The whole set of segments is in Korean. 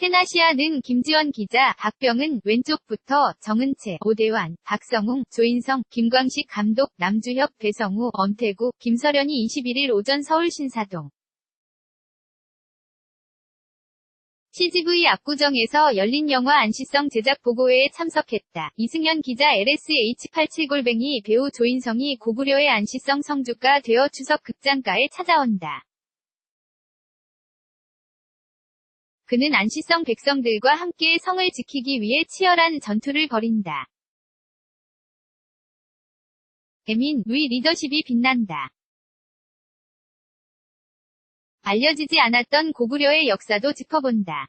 테나시아 는 김지원 기자, 박병은 왼쪽부터 정은채, 오대환, 박성웅, 조인성, 김광식 감독, 남주혁, 배성우, 엄태구, 김서련이 21일 오전 서울 신사동 CGV 압구정에서 열린 영화 안시성 제작 보고회에 참석했다. 이승현 기자 LSH87골뱅이 배우 조인성이 고구려의 안시성 성주가 되어 추석 극장가에 찾아온다. 그는 안시성 백성들과 함께 성을 지키기 위해 치열한 전투를 벌인다. 에민, 루이 리더십이 빛난다. 알려지지 않았던 고구려의 역사도 짚어본다.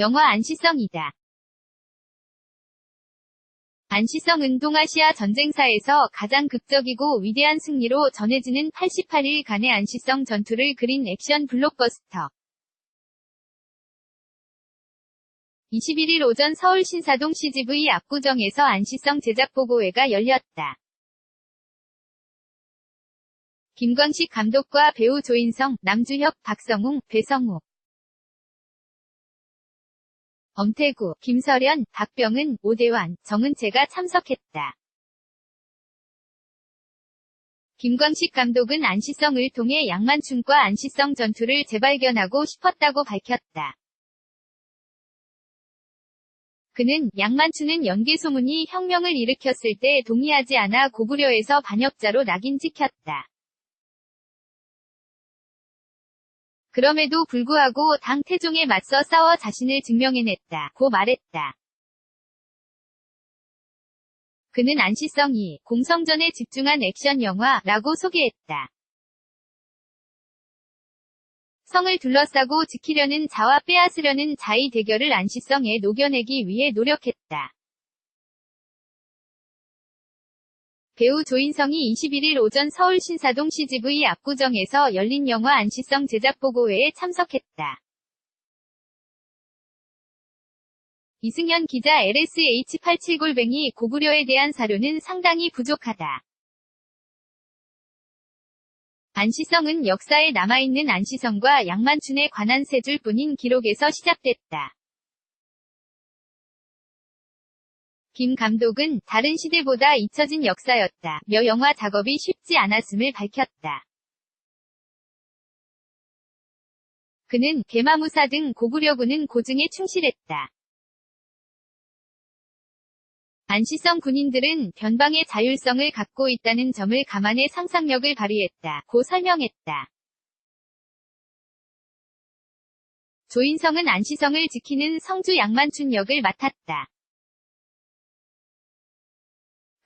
영화 안시성이다. 안시성은 동아시아 전쟁사에서 가장 극적이고 위대한 승리로 전해지는 88일간의 안시성 전투를 그린 액션 블록버스터. 21일 오전 서울 신사동 CGV 압구정에서 안시성 제작 보고회가 열렸다. 김광식 감독과 배우 조인성, 남주혁, 박성웅, 배성우, 엄태구, 김설현, 박병은, 오대환, 정은채가 참석했다. 김광식 감독은 안시성을 통해 양만춘과 안시성 전투를 재발견하고 싶었다고 밝혔다. 그는 양만춘은 연계 소문이 혁명을 일으켰을 때 동의하지 않아 고구려에서 반역자로 낙인 찍혔다. 그럼에도 불구하고 당 태종에 맞서 싸워 자신을 증명해냈다. 고 말했다. 그는 안시성이 공성전에 집중한 액션 영화라고 소개했다. 성을 둘러싸고 지키려는 자와 빼앗으려는 자의 대결을 안시성에 녹여내기 위해 노력했다. 배우 조인성이 21일 오전 서울 신사동 CGV 압구정에서 열린 영화 안시성 제작보고회에 참석했다. 이승현 기자 LSH87골뱅이 고구려에 대한 사료는 상당히 부족하다. 안시성은 역사에 남아있는 안시성과 양만춘에 관한 세 줄 뿐인 기록에서 시작됐다. 김 감독은 다른 시대보다 잊혀진 역사였다. 며 영화 작업이 쉽지 않았음을 밝혔다. 그는 개마무사 등 고구려군은 고증에 충실했다. 안시성 군인들은 변방의 자율성을 갖고 있다는 점을 감안해 상상력을 발휘했다. 고 설명했다. 조인성은 안시성을 지키는 성주 양만춘 역을 맡았다.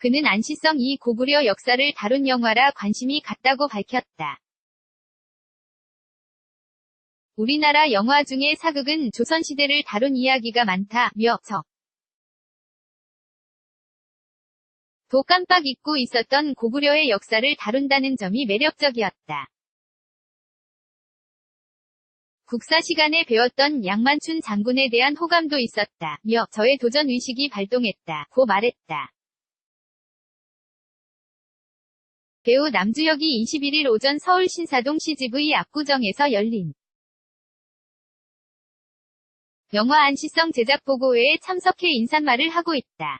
그는 안시성 이 고구려 역사를 다룬 영화라 관심이 갔다고 밝혔다. 우리나라 영화 중에 사극은 조선시대를 다룬 이야기가 많다며 저. 도 깜빡 잊고 있었던 고구려의 역사를 다룬다는 점이 매력적이었다. 국사 시간에 배웠던 양만춘 장군에 대한 호감도 있었다. 며 저의 도전 의식이 발동했다. 고 말했다. 배우 남주혁이 21일 오전 서울 신사동 CGV 압구정에서 열린 영화 안시성 제작 보고회에 참석해 인사말을 하고 있다.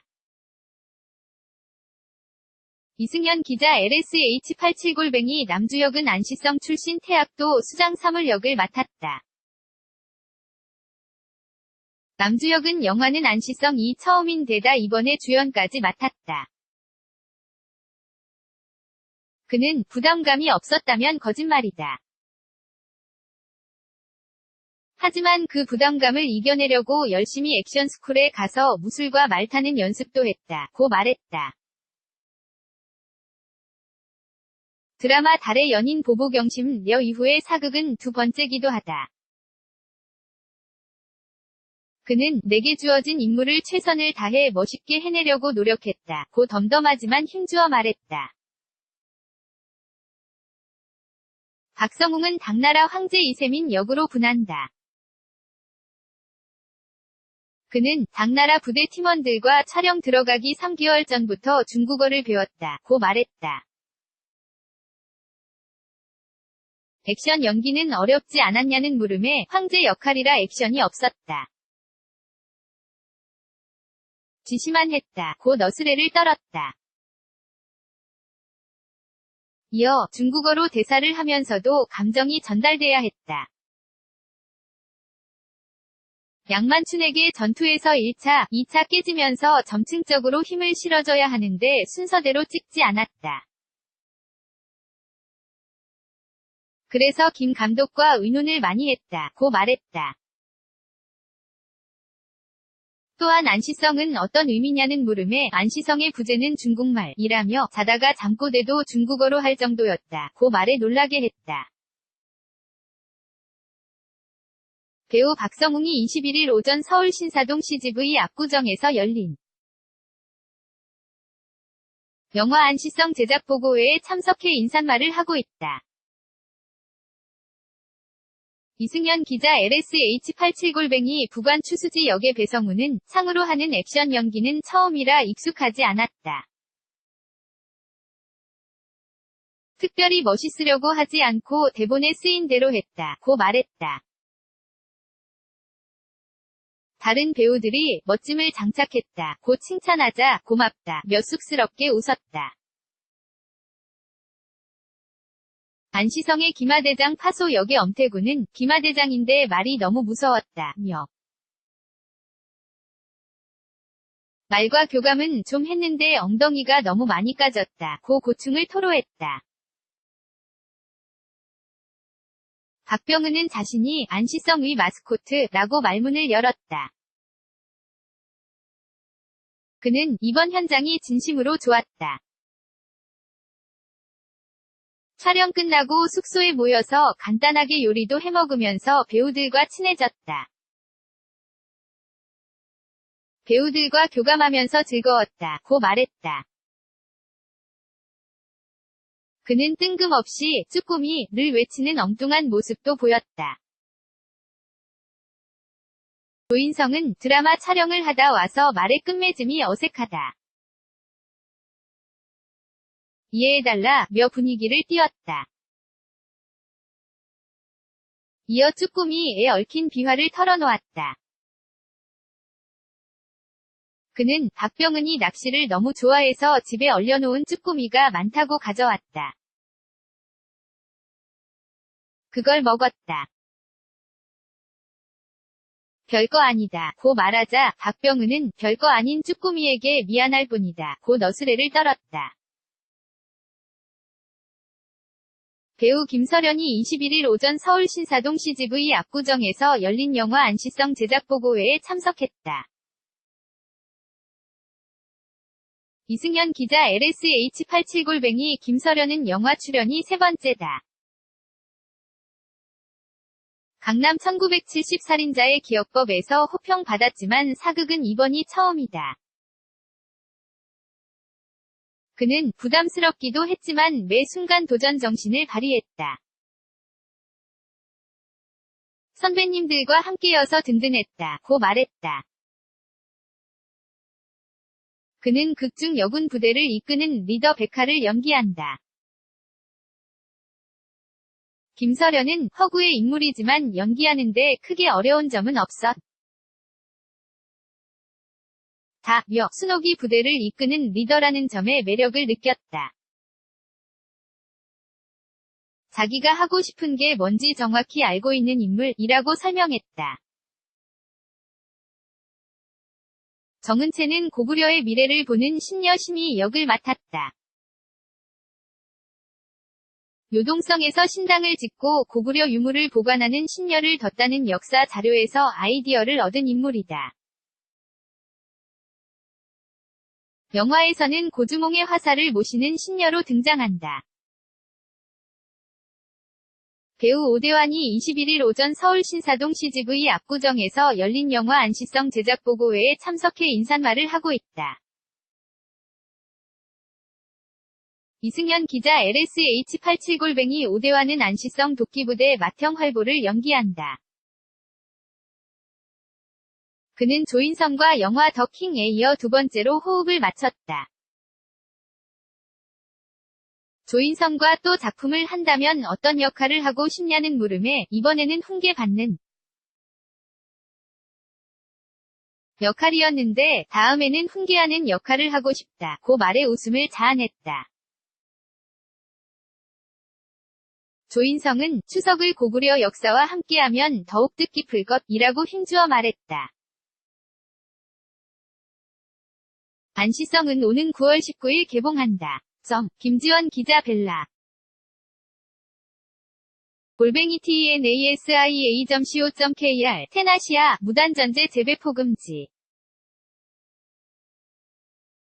이승현 기자 LSH87골뱅이 남주혁은 안시성 출신 태학도 수장 사물 역을 맡았다. 남주혁은 영화는 안시성 이 처음인 데다 이번에 주연까지 맡았다. 그는 부담감이 없었다면 거짓말이다. 하지만 그 부담감을 이겨내려고 열심히 액션 스쿨에 가서 무술과 말 타는 연습도 했다. 고 말했다. 드라마 달의 연인 보보경심 여 이후의 사극은 두 번째기도 하다. 그는 내게 주어진 임무를 최선을 다해 멋있게 해내려고 노력했다. 고 덤덤하지만 힘주어 말했다. 박성웅은 당나라 황제 이세민 역으로 분한다. 그는 당나라 부대 팀원들과 촬영 들어가기 3개월 전부터 중국어를 배웠다. 고 말했다. 액션 연기는 어렵지 않았냐는 물음에 황제 역할이라 액션이 없었다. 지시만 했다. 곧 어스레를 떨었다. 이어 중국어로 대사를 하면서도 감정이 전달돼야 했다. 양만춘에게 전투에서 1차, 2차 깨지면서 점층적으로 힘을 실어줘야 하는데 순서대로 찍지 않았다. 그래서 김 감독과 의논을 많이 했다. 고 말했다. 또한 안시성은 어떤 의미냐는 물음에 안시성의 부제는 중국말이라며 자다가 잠꼬대도 중국어로 할 정도였다. 고 말에 놀라게 했다. 배우 박성웅이 21일 오전 서울 신사동 CGV 압구정에서 열린 영화 안시성 제작 보고회에 참석해 인사말을 하고 있다. 이승현 기자 LSH87골뱅이 부관 추수지 역의 배성우는 창으로 하는 액션 연기는 처음이라 익숙하지 않았다. 특별히 멋있으려고 하지 않고 대본에 쓰인 대로 했다. 고 말했다. 다른 배우들이 멋짐을 장착했다. 고 칭찬하자 고맙다. 몇 쑥스럽게 웃었다. 안시성의 기마대장 파소 역의 엄태구는 기마대장인데 말이 너무 무서웠다며 말과 교감은 좀 했는데 엉덩이가 너무 많이 까졌다. 고 고충을 토로했다. 박병은은 자신이 안시성의 마스코트라고 말문을 열었다. 그는 이번 현장이 진심으로 좋았다. 촬영 끝나고 숙소에 모여서 간단하게 요리도 해먹으면서 배우들과 친해졌다. 배우들과 교감하면서 즐거웠다. 고 말했다. 그는 뜬금없이 쭈꾸미를 외치는 엉뚱한 모습도 보였다. 조인성은 드라마 촬영을 하다 와서 말의 끝맺음이 어색하다. 이해해달라,며 분위기를 띄웠다. 이어 쭈꾸미에 얽힌 비화를 털어놓았다. 그는 박병은이 낚시를 너무 좋아해서 집에 얼려놓은 쭈꾸미가 많다고 가져왔다. 그걸 먹었다. 별거 아니다. 고 말하자 박병은은 별거 아닌 쭈꾸미에게 미안할 뿐이다. 고 너스레를 떨었다. 배우 김설현이 21일 오전 서울 신사동 CGV 압구정에서 열린 영화 안시성 제작 보고회에 참석했다. 이승현 기자 LSH87골뱅이 김설현은 영화 출연이 세 번째다. 강남 1970 살인자의 기억법에서 호평 받았지만 사극은 이번이 처음이다. 그는 부담스럽기도 했지만 매 순간 도전 정신을 발휘했다. 선배님들과 함께여서 든든했다. 고 말했다. 그는 극중 여군 부대를 이끄는 리더 백화를 연기한다. 김서련은 허구의 인물이지만 연기하는데 크게 어려운 점은 없었. 다, 며 순옥이 부대를 이끄는 리더라는 점에 매력을 느꼈다. 자기가 하고 싶은 게 뭔지 정확히 알고 있는 인물이라고 설명했다. 정은채는 고구려의 미래를 보는 신여심이 역을 맡았다. 요동성에서 신당을 짓고 고구려 유물을 보관하는 신녀를 뒀다는 역사 자료에서 아이디어를 얻은 인물이다. 영화에서는 고주몽의 화살을 모시는 신녀로 등장한다. 배우 오대환이 21일 오전 서울 신사동 CGV 압구정에서 열린 영화 안시성 제작 보고회에 참석해 인사말을 하고 있다. 이승현 기자 LSH87골뱅이 오대환은 안시성 도끼부대 맏형 활보를 연기한다. 그는 조인성과 영화 더 킹에 이어 두 번째로 호흡을 맞췄다. 조인성과 또 작품을 한다면 어떤 역할을 하고 싶냐는 물음에 이번에는 훈계 받는 역할이었는데 다음에는 훈계하는 역할을 하고 싶다. 고 말에 웃음을 자아냈다. 조인성은 추석을 고구려 역사와 함께하면 더욱 뜻깊을 것이라고 힘주어 말했다. 안시성은 오는 9월 19일 개봉한다. 점. 김지원 기자 벨라. 골뱅이 tnasia.co.kr 테나시아 무단전제 재배포 금지